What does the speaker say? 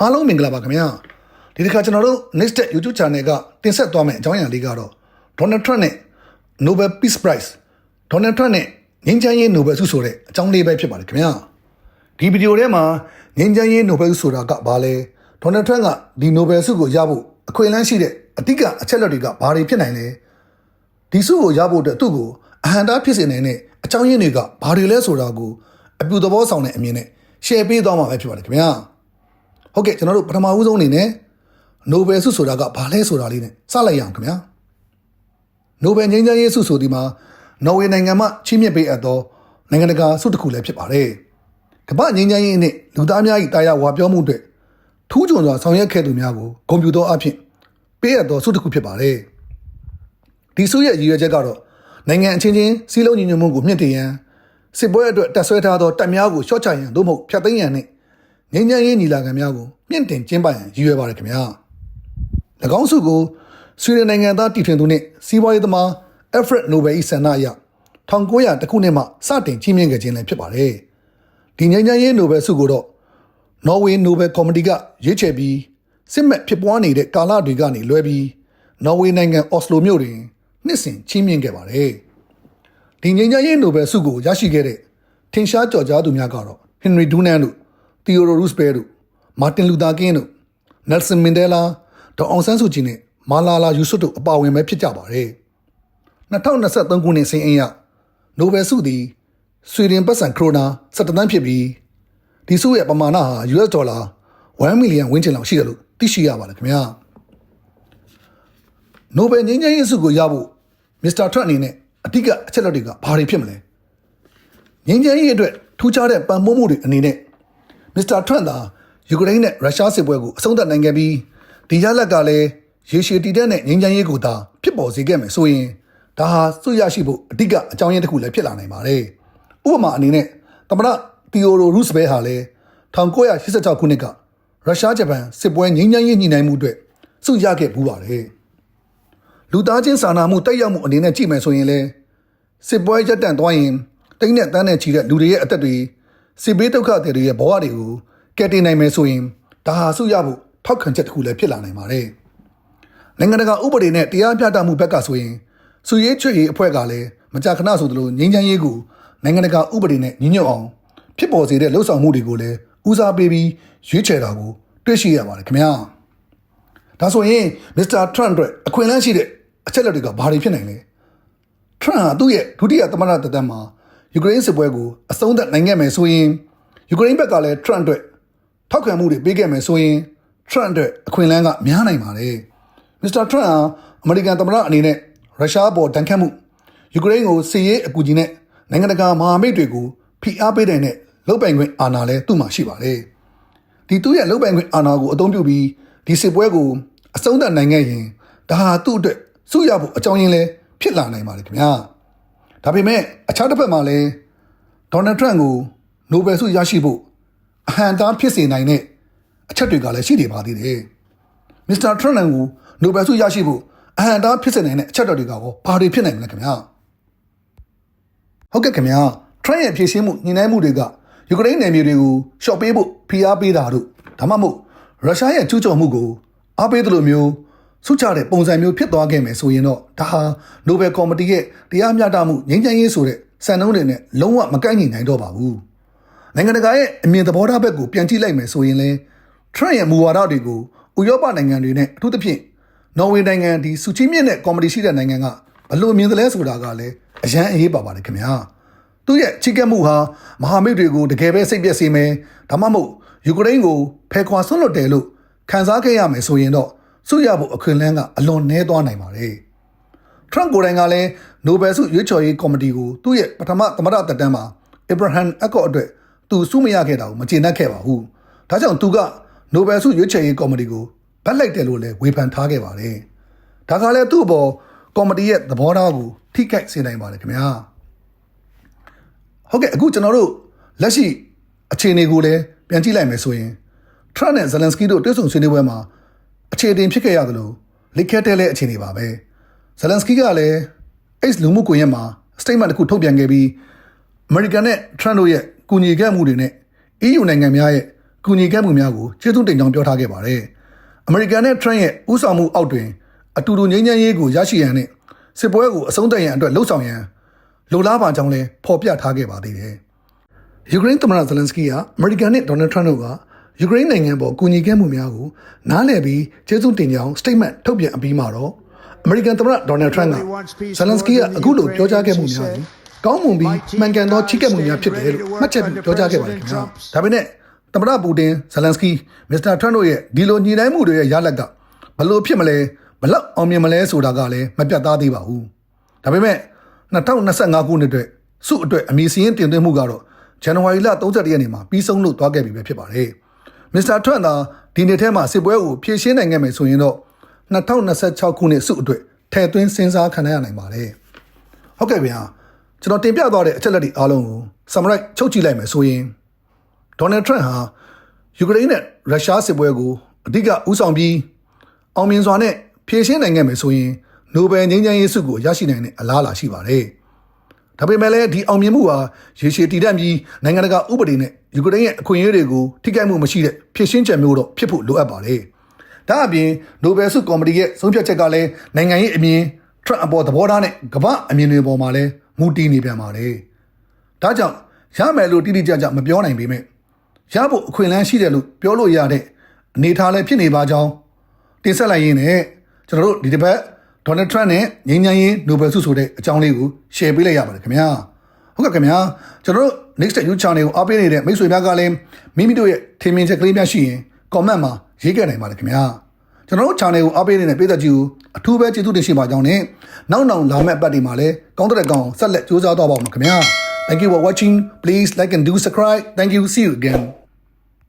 အားလုံးမင်္ဂလာပါခင်ဗျာဒီတစ်ခါကျွန်တော်တို့ next step YouTube channel ကတင်ဆက်သွားမယ့်အကြောင်းအရာလေးကတော့ Donald Trump နဲ့ Nobel Peace Prize Donald Trump နဲ့ငြိမ်းချမ်းရေး Nobel ဆုဆိုတဲ့အကြောင်းလေးပဲဖြစ်ပါတယ်ခင်ဗျာဒီဗီဒီယိုထဲမှာငြိမ်းချမ်းရေး Nobel ဆုဆိုတာကဘာလဲ Donald Trump ကဒီ Nobel ဆုကိုရဖို့အခွင့်အလမ်းရှိတဲ့အဓိကအချက်လက်တွေကဘာတွေဖြစ်နိုင်လဲဒီဆုကိုရဖို့အတွက်သူ့ကိုအဟံတားဖြစ်စေနိုင်တဲ့အကြောင်းရင်းတွေကဘာတွေလဲဆိုတာကိုအပြူသဘောဆောင်တဲ့အမြင်နဲ့ share ပေးသွားမှာပဲဖြစ်ပါတယ်ခင်ဗျာ ဟုတ်ကဲ့ကျွန်တော်တို့ပထမဦးဆုံးအနေနဲ့နိုဘယ်ဆုဆိုတာကဘာလဲဆိုတာလေးနဲ့စလိုက်ရအောင်ခင်ဗျာနိုဘယ်ငြိမ်းချမ်းရေးဆုဆိုဒီမှာနော်ဝေနိုင်ငံမှချီးမြှင့်ပေးအပ်သောနိုင်ငံတကာဆုတစ်ခုလည်းဖြစ်ပါတယ်ကမ္ဘာငြိမ်းချမ်းရေးနဲ့လူသားများ၏တာယာဝါပြောမှုအတွက်ထူးချွန်စွာဆောင်ရွက်ခဲ့သူများကိုဂုဏ်ပြုသောအဖြစ်ပေးအပ်သောဆုတစ်ခုဖြစ်ပါတယ်ဒီဆုရဲ့ရည်ရွယ်ချက်ကတော့နိုင်ငံအချင်းချင်းစီးလုံးညီညွတ်မှုကိုမြင့်တင်ရန်စစ်ပွဲအတွက်တက်ဆွဲထားသောတပ်များကိုရှော့ချရန်သို့မဟုတ်ဖျက်သိမ်းရန်နဲ့င င်းချမ်းရေးညီလာခံများကိုမြင့်တင်ကျင်းပရန်ရည်ရွယ်ပါတယ်ခင်ဗျာ၎င်းစုကိုဆွေဒင်နိုင်ငံသားတီထွင်သူနှင့်စီးပွားရေးသမားအက်ဖရက်နိုဘယ်၏ဆန္ဒအရ1900တခုနှစ်မှစတင်ကြီးမြင့်ခဲ့ခြင်းလည်းဖြစ်ပါတယ်ဒီငင်းချမ်းရေးနိုဘယ်ဆုကိုတော့နော်ဝေနိုဘယ်ကော်မတီကရွေးချယ်ပြီးစစ်မှတ်ဖြစ်ပွားနေတဲ့ကာလတွေကနေလွဲပြီးနော်ဝေနိုင်ငံအော်စလိုမြို့တွင်နှစ်စဉ်ချီးမြှင့်ခဲ့ပါတယ်ဒီငင်းချမ်းရေးနိုဘယ်ဆုကိုရရှိခဲ့တဲ့ထင်ရှားကြော်ကြားသူများကတော့ဟင်နရီဒူနန်တို့ တီယိုရိုရူးစပဲတို့မာတင်လူသာကင်းတို့နယ်ဆန်မင်ဒဲလာဒေါအောင်ဆန်းစုကြည်နဲ့မာလာလာယူဆွတ်တို့အပါအဝင်ပဲဖြစ်ကြပါတယ်2023ခုနှစ်စင်အင်းရနိုဘယ်ဆုသည်ဆွေဒင်ပတ်စံခရိုနာ17သန်းဖြစ်ပြီးဒီဆုရဲ့ပမာဏဟာ US ဒေါ်လာ1မီလီယံဝန်းကျင်လောက်ရှိတယ်လို့သိရှိရပါတယ်ခင်ဗျာနိုဘယ်ငြိမ်းချမ်းရေးဆုကိုရဖို့မစ္စတာထရန့်အနေနဲ့အဓိကအချက်လက်တွေကဘာတွေဖြစ်မလဲငြိမ်းချမ်းရေးအတွက်ထူးခြားတဲ့ပံ့ပိုးမှုတွေအနေနဲ့ မစ္စတာထရန့်သာယူကရိန်းနဲ့ရုရှားစစ်ပွဲကိုအဆုံးသတ်နိုင်ခဲ့ပြီးဒီရလက်ကလည်းရေရှည်တည်တဲ့နဲ့ငြိမ်းချမ်းရေးကိုသာဖြစ်ပေါ်စေခဲ့မယ်ဆိုရင်ဒါဟာစွရရှိဖို့အဓိကအကြောင်းရင်းတစ်ခုလည်းဖြစ်လာနိုင်ပါတယ်။ဥပမာအနေနဲ့သမ္မတတီယိုရိုရူစဘဲဟာလည်း1986ခုနှစ်ကရုရှားဂျပန်စစ်ပွဲငြိမ်းချမ်းရေးညှိနှိုင်းမှုအတွက်စွရခဲ့ပူးပါတယ်။လူသားချင်းစာနာမှုတိုက်ရောက်မှုအနေနဲ့ကြည့်မယ်ဆိုရင်လည်းစစ်ပွဲရပ်တန့်သွားရင်တိတ်နဲ့တန်းနဲ့ချီတဲ့လူတွေရဲ့အသက်တွေ စစ်ဘေးဒုက္ခတွေရဲ့ဘဝတွေကိုကယ်တင်နိုင်မယ်ဆိုရင်ဒါဟာစုရဖို့ထောက်ခံချက်တစ်ခုလည်းဖြစ်လာနိုင်ပါတယ်။နိုင်ငံတကာဥပဒေနဲ့တရားမျှတမှုဘက်ကဆိုရင်စုရေးချွေရေးအဖွဲ့ကလည်းမကြာခဏဆိုသလိုငြိမ်းချမ်းရေးကိုနိုင်ငံတကာဥပဒေနဲ့ညီညွတ်အောင်ဖြစ်ပေါ်စေတဲ့လှုပ်ဆောင်မှုတွေကိုလည်းဦးစားပေးပြီးရွေးချယ်တာကိုတွေ့ရှိရပါတယ်ခင်ဗျာ။ဒါဆိုရင်မစ္စတာထရန့်အတွက်အခွင့်အလမ်းရှိတဲ့အချက်လက်တွေကဘာတွေဖြစ်နိုင်လဲ။ Trump ဟာသူ့ရဲ့ဒုတိယသမ္မတသက်တမ်းမှာ ယူကရိန်းစစ်ပွဲကိုအဆုံးသတ်နိုင်ခဲ့မယ်ဆိုရင်ယူကရိန်းဘက်ကလည်း Trump အတွက်ထောက်ခံမှုတွေပေးခဲ့မယ်ဆိုရင် Trump အတွက်အခွင့်အလမ်းကများနိုင်ပါတယ်။ Mr. Trump ဟာအမေရိကန်သမ္မတအနေနဲ့ရုရှားပေါ်တန်ခတ်မှုယူကရိန်းကိုစစ်ရေးအကူအညီနဲ့နိုင်ငံတကာမဟာမိတ်တွေကိုဖိအားပေးတဲ့နဲ့လုတ်ပိုင်ခွင့်အာဏာလည်းသူ့မှာရှိပါတယ်။ဒီသူ့ရဲ့လုတ်ပိုင်ခွင့်အာဏာကိုအသုံးပြုပြီးဒီစစ်ပွဲကိုအဆုံးသတ်နိုင်ခဲ့ရင်ဒါဟာသူ့အတွက်စုရဖို့အကြောင်းရင်းလည်းဖြစ်လာနိုင်ပါတယ်ခင်ဗျာ။ ဒါပေမဲ့အခြားတစ်ဖက်မှာလည်းဒေါ်နယ်ထရန့်ကိုနိုဘယ်ဆုရရှိဖို့အဟံတားဖြစ်စေနိုင်တဲ့အချက်တွေကလည်းရှိနေပါသေးတယ်။မစ္စတာထရန့်ကိုနိုဘယ်ဆုရရှိဖို့အဟံတားဖြစ်စေနိုင်တဲ့အချက်တွေကရောဘာတွေဖြစ်နိုင်မလဲခင်ဗျာ။ဟုတ်ကဲ့ခင်ဗျာထရန့်ရဲ့ဖြည့်ရှင်းမှုညှိနှိုင်းမှုတွေကယူကရိန်းနယ်မြေတွေကိုရှော့ပေးဖို့ဖိအားပေးတာတို့ဒါမှမဟုတ်ရုရှားရဲ့ကျူးကျော်မှုကိုအားပေးတယ်လို့မျိုး ဆုချတဲ့ပုံစံမျိုးဖြစ်သွားခဲ့မယ်ဆိုရင်တော့ဒါဟာနိုဘယ်ကော်မတီရဲ့တရားမျှတမှုငြိမ်းချမ်းရေးဆိုတဲ့စံနှုန်းတွေနဲ့လုံးဝမကိုက်ညီနိုင်တော့ပါဘူးနိုင်ငံတကာရဲ့အမြင်သဘောထားဘက်ကိုပြန်ကြည့်လိုက်မယ်ဆိုရင်လဲထရန့်ရဲ့မူဝါဒတွေကိုဥရောပနိုင်ငံတွေနဲ့အထူးသဖြင့်နော်ဝေနိုင်ငံဒီစူချီမြင့်တဲ့ကော်မတီရှိတဲ့နိုင်ငံကဘလို့မြင်တယ်လဲဆိုတာကလည်းအရန်အေးပါပါတယ်ခင်ဗျာသူ့ရဲ့ချိကက်မှုဟာမဟာမိတ်တွေကိုတကယ်ပဲစိတ်ပြက်စေမယ်ဒါမှမဟုတ်ယူကရိန်းကိုဖယ်ခွာဆွန့်လွတ်တယ်လို့ခံစားခဲ့ရမယ်ဆိုရင်တော့ စုရဖို့အခွင့်အလမ်းကအလွန်နှဲသွားနိုင်ပါတယ်ထရန့်ကိုယ်တိုင်ကလည်းနိုဘယ်ဆုရွေးချယ်ရေးကော်မတီကိုသူ့ရဲ့ပထမသမ္မတသက်တမ်းမှာအဗရာဟမ်အကော့အတွက်သူစုမရခဲ့တာကိုမကျေနပ်ခဲ့ပါဘူး။ဒါကြောင့်သူကနိုဘယ်ဆုရွေးချယ်ရေးကော်မတီကိုဗတ်လိုက်တယ်လို့လည်းဝေဖန်ထားခဲ့ပါတယ်။ဒါကလည်းသူ့အပေါ်ကော်မတီရဲ့သဘောထားကိုထိခိုက်စေနိုင်ပါတယ်ခင်ဗျာ။ဟုတ်ကဲ့အခုကျွန်တော်တို့လက်ရှိအခြေအနေကိုလည်းပြန်ကြည့်လိုက်မယ်ဆိုရင်ထရန့်နဲ့ဇလန်စကီတို့တွေ့ဆုံဆွေးနွေးပွဲမှာ အခြေတင်ဖြစ်ခဲ့ရသလိုလိခက်တဲ့လည်းအခြေအနေပါပဲ။ဇလန်စကီကလည်း X လူမှုကွန်ရက်မှာ statement တစ်ခုထုတ်ပြန်ခဲ့ပြီးအမေရိကန်နဲ့ထရန့်တို့ရဲ့ကူညီခဲ့မှုတွေနဲ့ EU နိုင်ငံများရဲ့ဂကူညီခဲ့မှုများကိုကျေးဇူးတင်ကြောင်းပြောထားခဲ့ပါတယ်။အမေရိကန်နဲ့ထရန့်ရဲ့ဥဆောင်မှုအောက်တွင် အတူတူငြိမ်းချမ်းရေးကိုရရှိရန်နဲ့စစ်ပွဲကိုအဆုံးသတ်ရန်အတွက်လှုံ့ဆော်ရန်လိုလားပါကြောင်းလည်းဖော်ပြထားခဲ့ပါသေးတယ်။ယူကရိန်းသမ္မတဇလန်စကီကအမေရိကန်နဲ့ဒေါ်နယ်ထရန့်တို့က ယူကရိန်းနိုင်ငံပေါ်ကူညီခဲ့မှုများကိုနားလည်ပြီးကျေးဇူးတင်ကြောင်း statement ထုတ်ပြန်အပြီးမှာတော့အမေရိကန်သမ္မတဒေါ်နယ်ထရန့်ကဇလန်စကီကအခုလိုပြောကြားခဲ့မှုများကိုကောင်းမွန်ပြီးမှန်ကန်သောချစ်ကပ်မှုများဖြစ်တယ်လို့မှတ်ချက်ပြုပြောကြားခဲ့ပါတယ်ခင်ဗျာဒါပေမဲ့သမ္မတပူတင်ဇလန်စကီမစ္စတာထရန့်တို့ရဲ့ဒီလိုညီတိုင်းမှုတွေရဲ့ရလက်ကဘလို့ဖြစ်မလဲဘလောက်အောင်မြင်မလဲဆိုတာကလည်းမပြတ်သားသေးပါဘူးဒါပေမဲ့2025ခုနှစ်အတွက်စုအတွက်အမည်စရင်းတင်သွင်းမှုကတော့ဇန်နဝါရီလ31ရက်နေ့မှာပြီးဆုံးလို့သွားခဲ့ပြီပဲဖြစ်ပါတယ်။ မစ္စတာထွန့်သာဒီနေ့ထဲမှာစစ်ပွဲကိုဖြည့်ရှင်းနိုင်ခဲ့မယ်ဆိုရင်တော့2026ခုနှစ်စုအတွက်ထည့်သွင်းစဉ်းစားခံရနိုင်ပါတယ်။ဟုတ်ကဲ့ဗျာကျွန်တော်တင်ပြသွားတဲ့အချက်လက်တွေအားလုံးကိုဆမ်မရိုက်ချုပ်ကြည့်လိုက်မယ်ဆိုရင်ဒေါ်နယ်ထရန့်ဟာယူကရိန်းနဲ့ရုရှားစစ်ပွဲကိုအဓိကဦးဆောင်ပြီးအောင်မြင်စွာနဲ့ဖြည့်ရှင်းနိုင်ခဲ့မယ်ဆိုရင်နိုဘယ်ငြိမ်းချမ်းရေးဆုကိုရရှိနိုင်တဲ့အလားအလာရှိပါတယ်။ ဒါပေမဲ့လည်းဒီအောင်မြင်မှုဟာရေရှည်တည်တံ့ပြီးနိုင်ငံတကာဥပဒေနဲ့ယူကရိန်းရဲ့အခွင့်အရေးတွေကိုထိခိုက်မှုမရှိတဲ့ဖြည့်ရှင်းချက်မျိုးတော့ဖြစ်ဖို့လိုအပ်ပါတယ်။ဒါအပြင်နိုဘယ်ဆုကော်မတီရဲ့ဆုံးဖြတ်ချက်ကလည်းနိုင်ငံရေးအမြင်ထရန့်အပေါ်သဘောထားနဲ့ကမ္ဘာအမြင်တွေပေါ်မှာလည်းမူတည်နေပြန်ပါတယ်။ဒါကြောင့်ရမယ်လို့တိတိကျကျမပြောနိုင်ပေမဲ့ရဖို့အခွင့်အလမ်းရှိတယ်လို့ပြောလို့ရတဲ့အနေအထားလည်းဖြစ်နေပါကြောင်းတင်ဆက်လိုက်ရင်းနဲ့ကျွန်တော်တို့ဒီတစ်ပတ် ဒေါ်နယ်ထရန့်နဲ့ငြိမ်းချမ်းရေးနိုဘယ်ဆုဆိုတဲ့အကြောင်းလေးကို share ပေးလိုက်ရပါတယ်ခင်ဗျာဟုတ်ကဲ့ခင်ဗျာကျွန်တော်တို့ next YouTube channel ကိုအားပေးနေတဲ့မိတ်ဆွေများကလည်းမိမိတို့ရဲ့ထင်မြင်ချက်ကလေးများရှိရင် comment မှာရေးခဲ့နိုင်ပါတယ်ခင်ဗျာကျွန်တော်တို့ channel ကိုအားပေးနေတဲ့ပြည်သက်ကြီးကိုအထူးပဲကျေးဇူးတင်ရှိပါကြောင်းနဲ့နောက်နောက်လာမယ့်အပတ်ဒီမှာလည်းကောင်းတဲ့ကောင်ဆက်လက်ကြိုးစားတော့ပါဦးခင်ဗျာ Thank you for watching. Please like and do subscribe. Thank you. See you again.